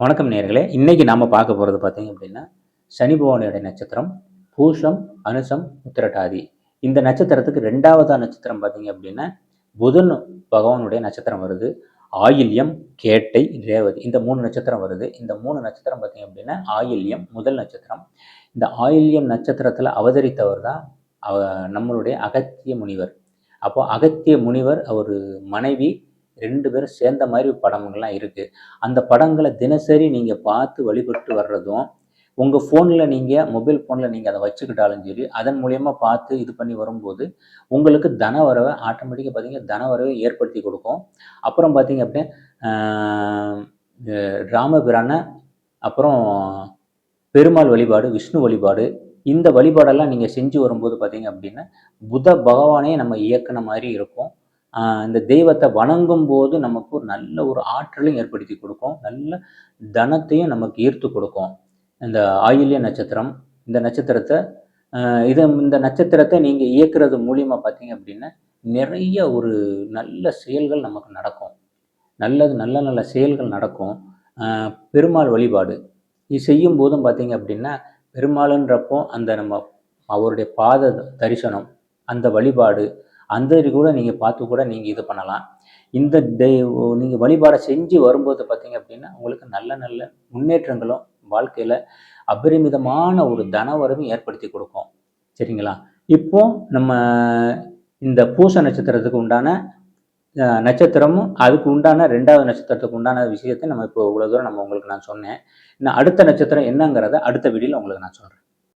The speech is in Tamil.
வணக்கம் நேர்களே. இன்றைக்கி நாம் பார்க்க போகிறது பார்த்தீங்க அப்படின்னா சனி பகவானுடைய நட்சத்திரம் பூஷம் அனுசம் உத்திரட்டாதி. இந்த நட்சத்திரத்துக்கு ரெண்டாவதா நட்சத்திரம் பார்த்தீங்க அப்படின்னா புதன் பகவானுடைய நட்சத்திரம் வருது. ஆயில்யம் கேட்டை ரேவதி. இந்த மூணு நட்சத்திரம் வருது. இந்த மூணு நட்சத்திரம் பார்த்தீங்க அப்படின்னா ஆயில்யம் முதல் நட்சத்திரம். இந்த ஆயில்யம் நட்சத்திரத்தில் அவதரித்தவர் தான் நம்மளுடைய அகத்திய முனிவர். அப்போ அகத்திய முனிவர் அவர் மனைவி ரெண்டு பேரும் சேர்ந்த மாதிரி படங்கள்லாம் இருக்குது அந்த படங்களை தினசரி நீங்கள் பார்த்து வழிபட்டு வர்றதும் உங்கள் ஃபோனில் நீங்கள் மொபைல் ஃபோனில் நீங்கள் அதை வச்சுக்கிட்டாலும் சரி அதன் மூலயமா பார்த்து இது பண்ணி வரும்போது உங்களுக்கு தன வரவை ஆட்டோமேட்டிக்காக பார்த்தீங்கன்னா தன வரவை ஏற்படுத்தி கொடுக்கும். அப்புறம் பார்த்தீங்க அப்படின்னா ராமபிரான அப்புறம் பெருமாள் வழிபாடு விஷ்ணு வழிபாடு இந்த வழிபாடெல்லாம் நீங்கள் செஞ்சு வரும்போது பார்த்தீங்க அப்படின்னா புத பகவானே நம்ம இயக்குன மாதிரி இருக்கும். இந்த தெய்வத்தை வணங்கும் போது நமக்கு ஒரு நல்ல ஒரு ஆற்றலையும் ஏற்படுத்தி கொடுக்கும். நல்ல தனத்தையும் நமக்கு ஈர்த்து கொடுக்கும். இந்த ஆயுள்ய நட்சத்திரம் இந்த நட்சத்திரத்தை இதை இந்த நட்சத்திரத்தை நீங்கள் இயக்குறது மூலியமாக பார்த்தீங்க அப்படின்னா நிறைய ஒரு நல்ல செயல்கள் நமக்கு நடக்கும். நல்லது நல்ல நல்ல செயல்கள் நடக்கும். பெருமாள் வழிபாடு. இது செய்யும் போதும் பார்த்தீங்க அப்படின்னா பெருமாளுன்றப்போ அந்த நம்ம அவருடைய பாத தரிசனம் அந்த வழிபாடு அந்த இது கூட நீங்கள் பார்த்து கூட நீங்கள் இது பண்ணலாம். இந்த நீங்கள் வழிபாடை செஞ்சு வரும்போது பார்த்தீங்க அப்படின்னா உங்களுக்கு நல்ல நல்ல முன்னேற்றங்களும் வாழ்க்கையில் அபரிமிதமான ஒரு தனவரவும் ஏற்படுத்தி கொடுக்கும். சரிங்களா? இப்போ நம்ம இந்த பூச நட்சத்திரத்துக்கு உண்டான நட்சத்திரமும் அதுக்கு உண்டான ரெண்டாவது நட்சத்திரத்துக்கு உண்டான விஷயத்தை நம்ம இப்போ இவ்வளோ தூரம் நம்ம உங்களுக்கு நான் சொன்னேன். இன்னும் அடுத்த நட்சத்திரம் என்னங்கிறத அடுத்த வீடியோவில் உங்களுக்கு நான் சொல்கிறேன்